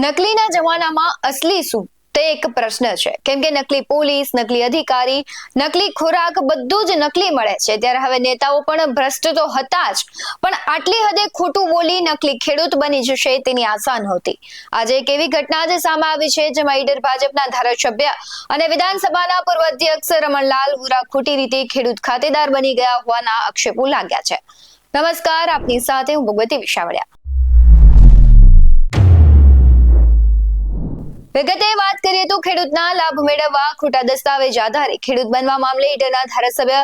નકલીના જમાનામાં અસલી શું? તે એક પ્રશ્ન છે. કેમ કે નકલી પોલીસ, નકલી અધિકારી, નકલી ખોરાક બધું જ નકલી મળે છે. ત્યારે હવે નેતાઓ પણ ભ્રષ્ટ તો હતા જ. પણ આટલી હદે ખોટું બોલી નકલી ખેડૂત બની જશે તેની આશા નહોતી આજે એક એવી ઘટના જ સામે આવી છે જેમાં ઈડર ભાજપના ધારાસભ્ય અને વિધાનસભાના પૂર્વ અધ્યક્ષ રમણલાલ હુરા ખોટી રીતે ખેડૂત ખાતેદાર બની ગયા હોવાના આક્ષેપો લાગ્યા છે. નમસ્કાર, આપની સાથે હું ભગવતી વિશાવડિયા. વિગતે વાત કરીએ તો ખેડૂતના લાભ મેળવવા ખોટા દસ્તાવેજ આધારે ખેડૂત બનવા મામલે ઈડરના ધારાસભ્ય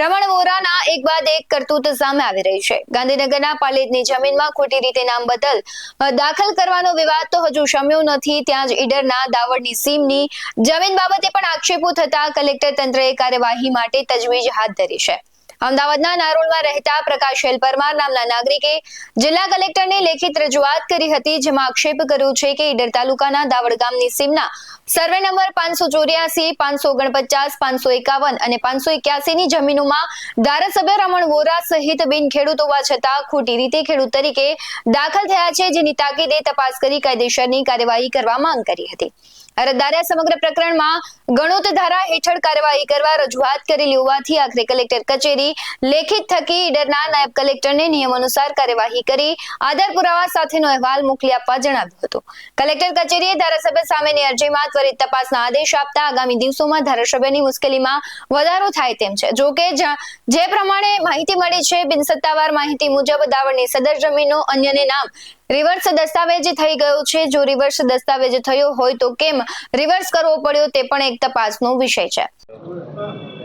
રમણ વોરાના એક બાદ એક કરતૂત સામે આવી રહી છે. ગાંધીનગરના પાલેજની જમીનમાં ખોટી રીતે નામ બદલ દાખલ કરવાનો વિવાદ તો હજુ શમ્યો નથી, ત્યાં જ ઈડરના દાવડની સીમની જમીન બાબતે પણ આક્ષેપો થતા કલેક્ટર તંત્રએ કાર્યવાહી માટે તજવીજ હાથ ધરી છે. અમદાવાદના નારોલમાં રહેતા પ્રકાશ એલ પરમાર નામના નાગરિકે જિલ્લા કલેક્ટરને લેખિત રજૂઆત કરી હતી, જેમાં આક્ષેપ કર્યો છે કે ઈડર તાલુકાના દાવડ ગામની સીમના સર્વે નંબર પાંચસો ચોર્યાસી, પાંચસો ઓગણપચાસ, પાંચસો એકાવન અને પાંચસો એક્યાસીની જમીનોમાં ધારાસભ્ય રમણ વોરા સહિત બિન ખેડૂત હોવા છતાં ખોટી રીતે ખેડૂત તરીકે દાખલ થયા છે, જેની તાકીદે તપાસ કરી કાયદેસરની કાર્યવાહી કરવા માંગ કરી હતી. અરજદારે સમગ્ર પ્રકરણમાં ગણોત ધારા હેઠળ કાર્યવાહી કરવા રજૂઆત કરેલી હોવાથી આખરે કલેક્ટર કચેરી લેખિત થકી ઈડરના નાયબ કલેક્ટરને નિયમ અનુસાર કાર્યવાહી કરી આધાર પુરાવા સાથેનો અહેવાલ મોકલી આપવા જણાવ્યું હતું. કલેક્ટર કચેરીએ ધારાસભ્ય સામેની અરજીમાં ત્વરિત તપાસના આદેશ આપતા આગામી દિવસોમાં ધારાસભ્યની મુશ્કેલીમાં વધારો થાય તેમ છે. જો જે પ્રમાણે માહિતી મળી છે, બિનસત્તાવાર માહિતી મુજબ દાવડની સદર જમીનનો અન્યને નામ રિવર્સ દસ્તાવેજ થઈ ગયો છે. જો રિવર્સ દસ્તાવેજ થયો હોય તો કેમ રિવર્સ કરવો પડ્યો તે પણ એક તપાસનો વિષય છે.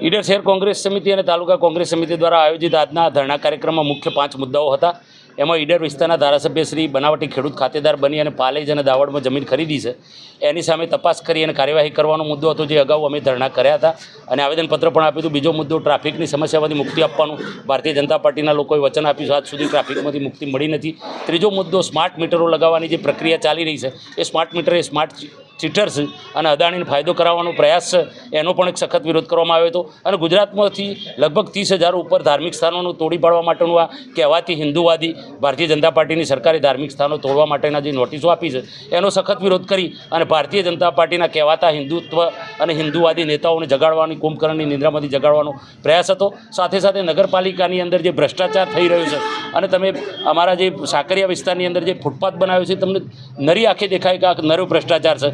ઈડર શહેર કોંગ્રેસ સમિતિ અને તાલુકા કોંગ્રેસ સમિતિ દ્વારા આયોજિત આજના ધરણા કાર્યક્રમમાં મુખ્ય પાંચ મુદ્દાઓ હતા. એમાં ઈડર વિસ્તારના ધારાસભ્ય શ્રી બનાવટી ખેડૂત ખાતેદાર બની અને પાલેજ અને દાવડમાં જમીન ખરીદી છે. એની સામે તપાસ કરી અને કાર્યવાહી કરવાનો મુદ્દો હતો જે અગાઉ અમે ધરણા કર્યા હતા. અને આવેદનપત્ર પણ આપ્યું હતું. બીજો મુદ્દો, ટ્રાફિકની સમસ્યામાંથી મુક્તિ આપવાનું. ભારતીય જનતા પાર્ટીના લોકોએ વચન આપ્યું છે. આજ સુધી ટ્રાફિકમાંથી મુક્તિ મળી નથી. ત્રીજો મુદ્દો, સ્માર્ટ મીટરો લગાવવાની જે પ્રક્રિયા ચાલી રહી છે. એ સ્માર્ટ મીટર એ સ્માર્ટ ચીટર્સ અને અદાણીને ફાયદો કરાવવાનો પ્રયાસ છે, એનો પણ એક સખત વિરોધ કરવામાં આવ્યો હતો. અને ગુજરાતમાંથી લગભગ ત્રીસ હજાર ઉપર ધાર્મિક સ્થાનોનું તોડી પાડવા માટેનું આ કહેવાતી હિન્દુવાદી ભારતીય જનતા પાર્ટીની સરકારે ધાર્મિક સ્થાનો તોડવા માટેના જે નોટિસો આપી છે, એનો સખત વિરોધ કરી અને ભારતીય જનતા પાર્ટીના કહેવાતા હિન્દુત્વ અને હિન્દુવાદી નેતાઓને જગાડવાની, કુંભકર્ણની નિંદ્રામાંથી જગાડવાનો પ્રયાસ હતો. સાથે સાથે નગરપાલિકાની અંદર જે ભ્રષ્ટાચાર થઈ રહ્યો છે અને તમે અમારા જે સાકરિયા વિસ્તારની અંદર જે ફૂટપાથ બનાવ્યો છે, તમને નરી આંખે દેખાય કે આ નરો ભ્રષ્ટાચાર છે.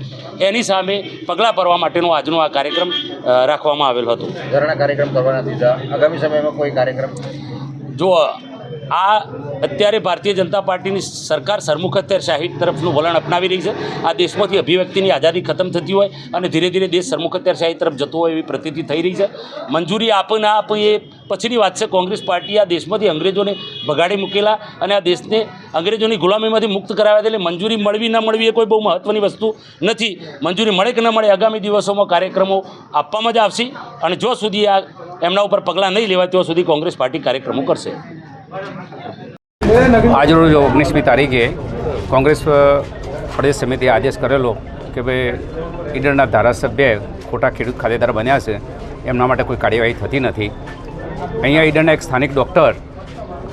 એની સામે પગલાં ભરવા માટેનો આજનો આ કાર્યક્રમ રાખવામાં આવેલો હતો. ધરણા કાર્યક્રમ કરવાના દીધા આગામી સમયમાં કોઈ કાર્યક્રમ? જો આ અત્યારે ભારતીય જનતા પાર્ટીની સરકાર સરમુખત્યારશાહી તરફનું વલણ અપનાવી રહી છે. આ દેશમાંથી અભિવ્યક્તિની આઝાદી ખતમ થતી હોય અને ધીરે ધીરે દેશ સરમુખત્યારશાહી તરફ જતો હોય એવી પ્રતિતિ થઈ રહી છે. મંજૂરી આપે ના આપે એ પછીની વાત છે, કોંગ્રેસ પાર્ટી આ દેશમાંથી અંગ્રેજોને ભગાડી મૂકેલા અને આ દેશને અંગ્રેજોની ગુલામીમાંથી મુક્ત કરાવ્યા એટલે મંજૂરી મળવી ના મળવી એ કોઈ બહુ મહત્ત્વની વસ્તુ નથી. મંજૂરી મળે કે ન મળે આગામી દિવસોમાં કાર્યક્રમો આપવામાં જ આવશે અને જો સુધી આ એમના ઉપર પગલાં નહીં લેવાય ત્યાં સુધી કોંગ્રેસ પાર્ટી કાર્યક્રમો કરશે. આજરોજ ઓગણીસમી તારીખે કોંગ્રેસ પ્રદેશ સમિતિએ આદેશ કરેલો કે ભાઈ ઈડરના ધારાસભ્ય ખોટા ખેડૂત ખાતેદાર બન્યા છે એમના માટે કોઈ કાર્યવાહી થતી નથી. અહીંયા ઈડરના એક સ્થાનિક ડૉક્ટર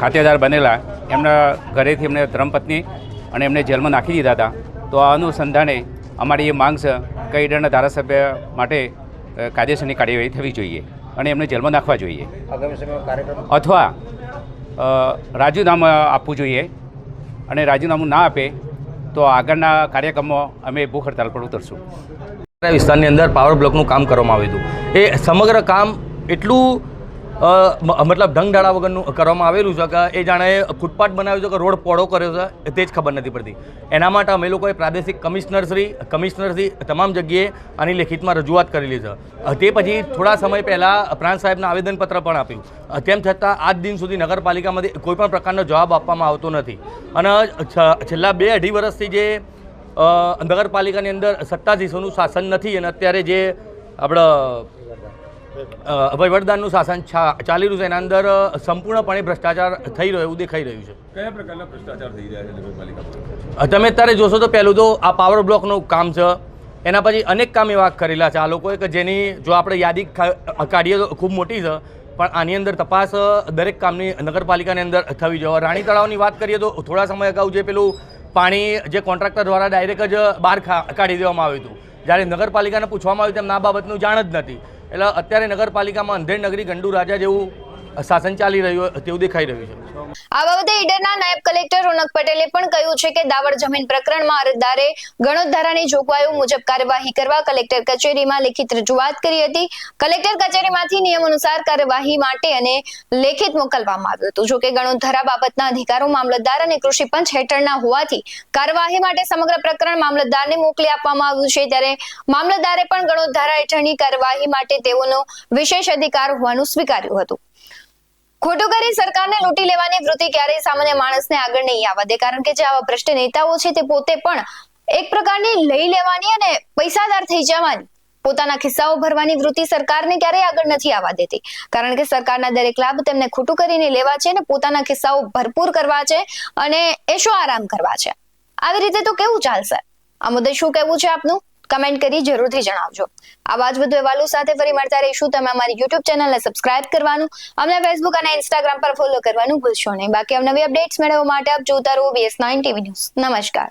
ખાતેદાર બનેલા એમના ઘરેથી એમને ધર્મપત્ની અને એમને જેલમાં નાખી દીધા હતા. તો આ અનુસંધાને અમારી એ માંગ છે કે ઈડરના ધારાસભ્ય માટે કાયદેસરની કાર્યવાહી થવી જોઈએ અને એમને જેલમાં નાખવા જોઈએ. અથવા રાજીનામું આપવું જોઈએ અને રાજીનામું ના આપે તો આગળના કાર્યક્રમમાં અમે ભૂખ હડતાલ પર ઉતરશું. વિસ્તારની અંદર પાવર બ્લોકનું કામ કરવામાં આવ્યું હતું. એ સમગ્ર કામ એટલું અ, ઢંગ મતલબ ઢંગઢાળા વગરનું કરવામાં આવેલું છે કે એ જાણે ફૂટપાથ બનાવ્યો છે કે રોડ પોળો કર્યો છે તે જ ખબર નથી પડતી. એના માટે અમે લોકોએ પ્રાદેશિક કમિશનરશ્રી કમિશનરશ્રી તમામ જગ્યાએ આની લેખિતમાં રજૂઆત કરેલી છે. તે પછી થોડા સમય પહેલાં પ્રાંત સાહેબને આવેદનપત્ર પણ આપ્યું. તેમ છતાં આજ દિન સુધી નગરપાલિકામાંથી કોઈપણ પ્રકારનો જવાબ આપવામાં આવતો નથી. અને છેલ્લા બે અઢી વર્ષથી જે નગરપાલિકાની અંદર સત્તાધીશોનું શાસન નથી અને અત્યારે જે આપણે વહીવટદારનું શાસન ચાલી રહ્યું છે. એના અંદર સંપૂર્ણપણે ભ્રષ્ટાચાર થઈ રહ્યો એવું દેખાઈ રહ્યું છે. કયા પ્રકારના ભ્રષ્ટાચાર થઈ રહ્યા છે તમે અત્યારે જોશો તો પહેલું તો આ પાવર બ્લોકનું કામ છે. એના પછી અનેક કામ એવા કરેલા છે. આ લોકોએ કે જેની જો આપણે યાદી કાઢીએ તો ખૂબ મોટી છે. પણ આની અંદર તપાસ દરેક કામની નગરપાલિકાની અંદર થવી જોઈએ. રાણી તળાવની વાત કરીએ તો થોડા સમય અગાઉ જે પેલું પાણી જે કોન્ટ્રાક્ટર દ્વારા ડાયરેક્ટ જ બહાર કાઢી દેવામાં આવ્યું હતું. જ્યારે નગરપાલિકાને પૂછવામાં આવ્યું તેમ આ બાબતનું જાણ જ નથી. એટલે અત્યારે નગરપાલિકામાં અંધેર નગરી ગંડુ રાજા જેવું શાસન ચાલી રહ્યું તેવું દેખાઈ રહ્યું છે. આ બાબતે ઈડરના નાયબ કલેક્ટર રોનક પટેલે પણ કહ્યું છે કે દાવડ જમીન પ્રકરણમાં અરજદારે ગણોદ્ધારાની જોગવાઈઓ મુજબ કાર્યવાહી કરવા કલેક્ટર કચેરીમાં લેખિત રજૂઆત કરી હતી. કલેક્ટર કચેરીમાંથી નિયમ અનુસાર કાર્યવાહી માટે અને લેખિત મોકલવામાં આવ્યું હતું. જોકે ગણોદ્ધારા બાબતના અધિકારો મામલતદાર અને કૃષિ પંચ હેઠળના હોવાથી કાર્યવાહી માટે સમગ્ર પ્રકરણ મામલતદારને મોકલી આપવામાં આવ્યું છે. ત્યારે મામલતદારે પણ ગણોદ્ધારા હેઠળની કાર્યવાહી માટે તેઓનો વિશેષ અધિકાર હોવાનું સ્વીકાર્યું હતું. ખોટું કરી સરકારને લૂંટી લેવાની વૃત્તિ ક્યારેય સામાન્ય માણસને આગળ નહીં આવવા દે. કારણ કે જે આવા ભ્રષ્ટ નેતાઓ છે તે પોતે પણ એક પ્રકારની લઈ લેવાની અને પૈસાદાર થઈ જવાની, પોતાના ખિસ્સાઓ ભરવાની વૃત્તિ સરકારને ક્યારેય આગળ નથી આવવા દેતી. કારણ કે સરકારના દરેક લાભ તેમને ખોટું કરીને લેવા છે અને પોતાના ખિસ્સાઓ ભરપૂર કરવા છે અને એશો આરામ કરવા છે? આવી રીતે તો કેવું ચાલશે? આ મુદ્દે શું કહેવું છે આપનું? કમેન્ટ કરી જરૂરથી જણાવજો. આવા જ વધુ અહેવાલો સાથે ફરી મળતા રહીશું. તમે અમારી યુટ્યુબ ચેનલને સબસ્ક્રાઇબ કરવાનું, અમને ફેસબુક અને ઇન્સ્ટાગ્રામ પર ફોલો કરવાનું ભૂલશો નહીં. બાકી અવનવી અપડેટ્સ મેળવવા માટે આપ જોતા રહો વીએસ નાઇન ટીવી ન્યૂઝ નમસ્કાર.